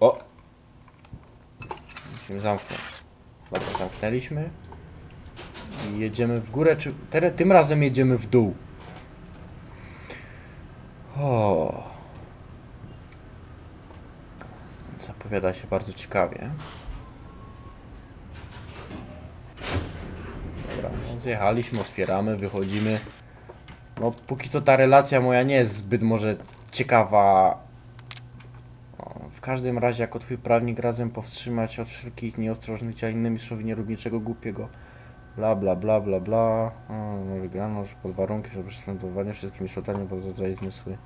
O! Musimy zamknąć. Dobra, zamknęliśmy. I jedziemy w górę, czy... Tym razem jedziemy w dół. O. Zapowiada się bardzo ciekawie. Dobra, no zjechaliśmy, otwieramy, wychodzimy. No, póki co ta relacja moja nie jest zbyt może ciekawa. W każdym razie, jako twój prawnik razem powstrzymać od wszelkich nieostrożnych działań innymi mistrzowi nie rób niczego głupiego. Bla, bla, bla, bla, bla. No wygrano, pod warunkiem, że przystępowanie wszystkimi istotami pozostaje zmysły.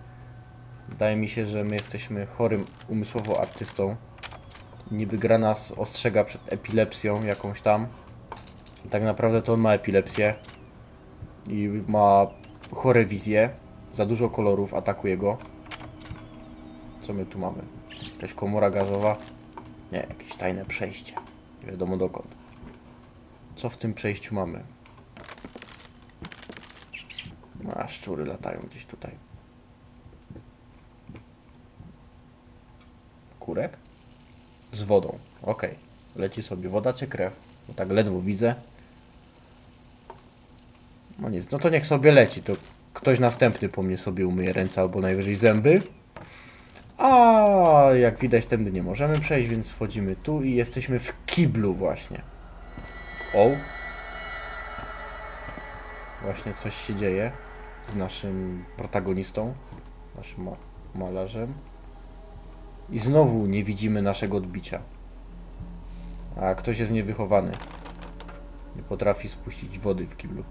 Wydaje mi się, że my jesteśmy chorym umysłowo artystą. Niby gra nas ostrzega przed epilepsją jakąś tam. Tak naprawdę to on ma epilepsję. I ma chore wizje. Za dużo kolorów atakuje go. Co my tu mamy? Jakaś komora gazowa? Nie, jakieś tajne przejście. Nie wiadomo dokąd. Co w tym przejściu mamy? A, szczury latają gdzieś tutaj. Kurek? Z wodą. Okej. Leci sobie woda czy krew? Bo tak ledwo widzę. No nic, no to niech sobie leci. To ktoś następny po mnie sobie umyje ręce albo najwyżej zęby. A jak widać, tędy nie możemy przejść, więc wchodzimy tu i jesteśmy w kiblu właśnie. O! Właśnie coś się dzieje z naszym protagonistą, naszym ma malarzem. I znowu nie widzimy naszego odbicia. A ktoś jest niewychowany. Nie potrafi spuścić wody w kiblu.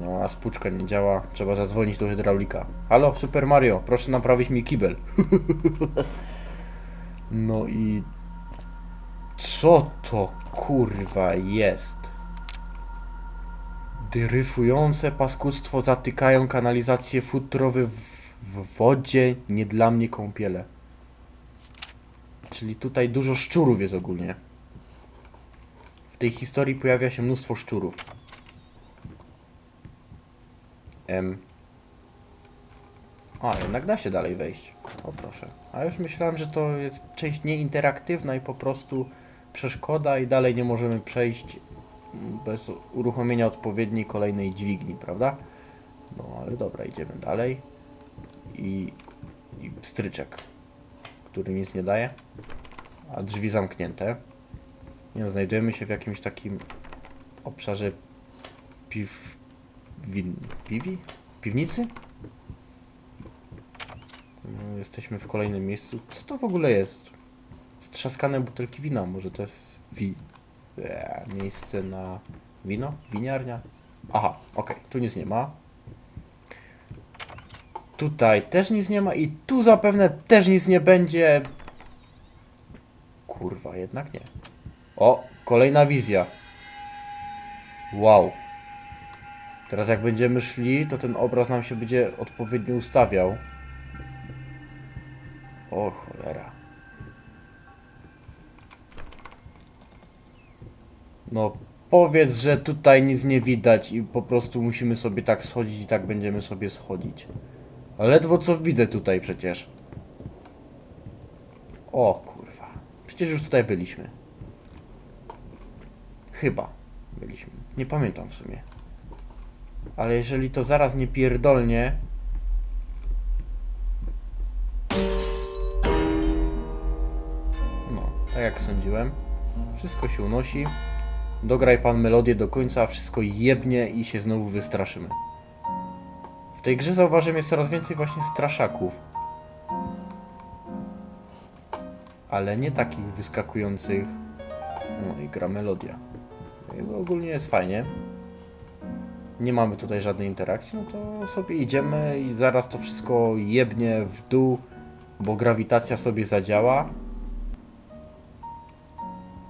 No, a spuczka nie działa. Trzeba zadzwonić do hydraulika. Halo, Super Mario, proszę naprawić mi kibel. no i... Co to kurwa jest? Dryfujące paskudztwo zatykają kanalizację futrowe w, w wodzie, nie dla mnie kąpiele. Czyli tutaj dużo szczurów jest ogólnie. W tej historii pojawia się mnóstwo szczurów. M. A, jednak da się dalej wejść. O proszę. A już myślałem, że to jest część nieinteraktywna i po prostu przeszkoda i dalej nie możemy przejść bez uruchomienia odpowiedniej kolejnej dźwigni, prawda? No ale dobra, idziemy dalej. I, i stryczek, który nic nie daje. A drzwi zamknięte. Nie znajdujemy się w jakimś takim obszarze piw... Win... Piwi? Piwnicy? No, jesteśmy w kolejnym miejscu. Co to w ogóle jest? Strzaskane butelki wina. Może to jest wi... Eee, miejsce na wino? Winiarnia? Aha, okej. Tu nic nie ma. Tutaj też nic nie ma i tu zapewne też nic nie będzie. Kurwa, jednak nie. O, kolejna wizja. Wow. Teraz jak będziemy szli, to ten obraz nam się będzie odpowiednio ustawiał. O cholera. No powiedz, że tutaj nic nie widać i po prostu musimy sobie tak schodzić i tak będziemy sobie schodzić. Ledwo co widzę tutaj przecież. O kurwa. Przecież już tutaj byliśmy. Chyba byliśmy. Nie pamiętam w sumie. Ale jeżeli to zaraz nie pierdolnie... No, tak jak sądziłem. Wszystko się unosi. Dograj pan melodię do końca, wszystko jebnie i się znowu wystraszymy. Tej grze zauważyłem jest coraz więcej właśnie straszaków. Ale nie takich wyskakujących. No i gra melodia. I ogólnie jest fajnie. Nie mamy tutaj żadnej interakcji, no to sobie idziemy i zaraz to wszystko jebnie w dół, bo grawitacja sobie zadziała.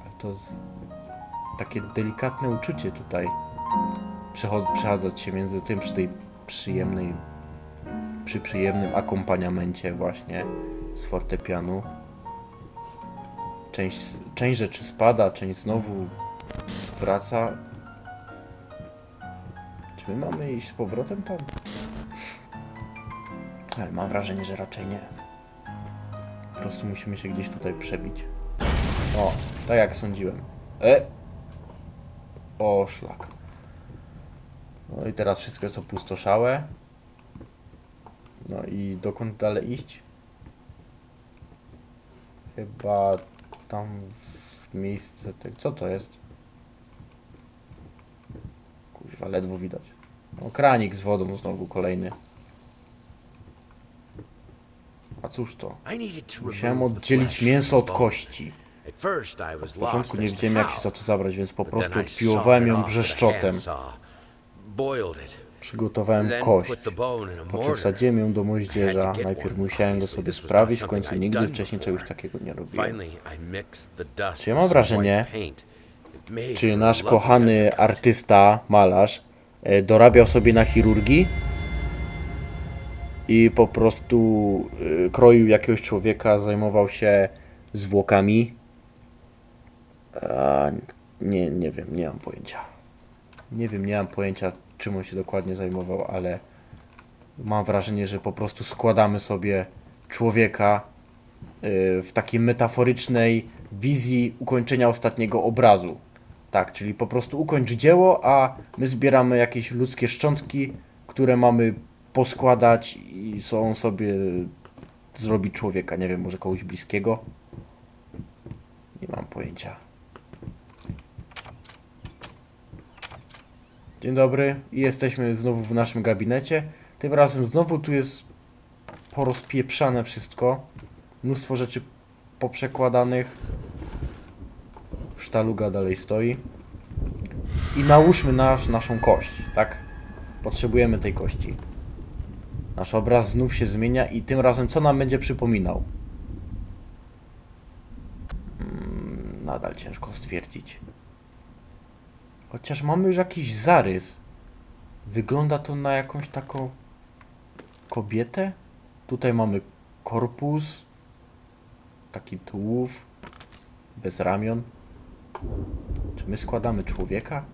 Ale to jest takie delikatne uczucie tutaj. Przechadzać się między tym przy tej przyjemnej, przy przyjemnym akompaniamencie właśnie z fortepianu. Część, część rzeczy spada, część znowu wraca. Czy my mamy iść z powrotem tam? Ale mam wrażenie, że raczej nie. Po prostu musimy się gdzieś tutaj przebić. O, tak jak sądziłem. E! O, szlak. No i teraz wszystko jest opustoszałe. No i dokąd dalej iść? Chyba tam w miejsce tego. Co to jest? Kurwa, ledwo widać. No, kranik z wodą znowu kolejny. A cóż to? Musiałem oddzielić mięso od kości. W początku nie wiedziałem jak się za to zabrać, więc po prostu odpiłowałem ją brzeszczotem. Przygotowałem kość. Po czym wsadziłem ją do moździerza. Najpierw musiałem go sobie sprawić, w końcu nigdy wcześniej czegoś takiego nie robiłem. Czy ja mam wrażenie, Czy nasz kochany artysta, malarz, e, dorabiał sobie na chirurgii i po prostu e, kroił jakiegoś człowieka, zajmował się zwłokami. A, nie, nie wiem, nie mam pojęcia. Nie wiem, nie mam pojęcia, czym on się dokładnie zajmował, ale mam wrażenie, że po prostu składamy sobie człowieka y, w takiej metaforycznej wizji ukończenia ostatniego obrazu. Tak, czyli po prostu ukończ dzieło, a my zbieramy jakieś ludzkie szczątki, które mamy poskładać i są sobie zrobić człowieka. Nie wiem, może kogoś bliskiego. Nie mam pojęcia. Dzień dobry, jesteśmy znowu w naszym gabinecie. Tym razem znowu tu jest porozpieprzane wszystko. Mnóstwo rzeczy poprzekładanych. Sztaluga dalej stoi. I nałóżmy nasz, naszą kość, tak? Potrzebujemy tej kości. Nasz obraz znów się zmienia i tym razem co nam będzie przypominał? Mm, nadal ciężko stwierdzić. Chociaż mamy już jakiś zarys. Wygląda to na jakąś taką kobietę. Tutaj mamy korpus, taki tułów, bez ramion. Czy my składamy człowieka?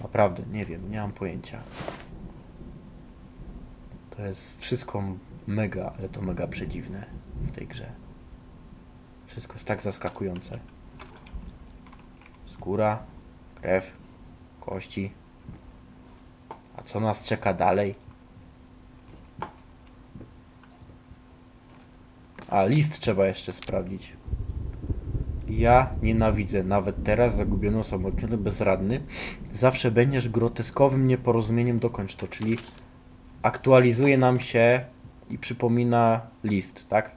Naprawdę, nie wiem, nie mam pojęcia. To jest wszystko mega, ale to mega przedziwne w tej grze. Wszystko jest tak zaskakujące. Skóra, krew, kości. A co nas czeka dalej? A, list trzeba jeszcze sprawdzić. Ja nienawidzę, nawet teraz, zagubiony, osamotniony, bezradny. Zawsze będziesz groteskowym nieporozumieniem, dokończ to, czyli aktualizuje nam się i przypomina list, tak?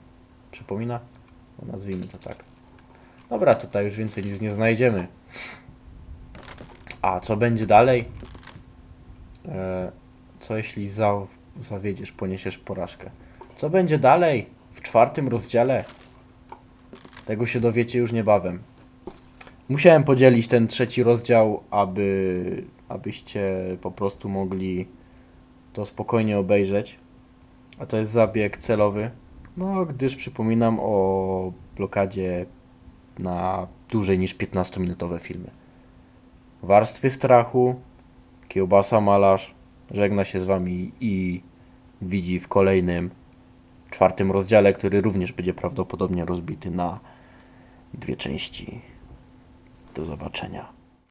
Przypomina? No, nazwijmy to tak. Dobra, tutaj już więcej nic nie znajdziemy. A co będzie dalej? E, co jeśli za, zawiedziesz, poniesiesz porażkę? Co będzie dalej w czwartym rozdziale? Tego się dowiecie już niebawem. Musiałem podzielić ten trzeci rozdział, aby, abyście po prostu mogli to spokojnie obejrzeć. A to jest zabieg celowy. No, gdyż przypominam o blokadzie na dłużej niż 15-minutowe filmy. Warstwy strachu, kiełbasa malarz żegna się z wami i widzi w kolejnym czwartym rozdziale, który również będzie prawdopodobnie rozbity na dwie części. Do zobaczenia.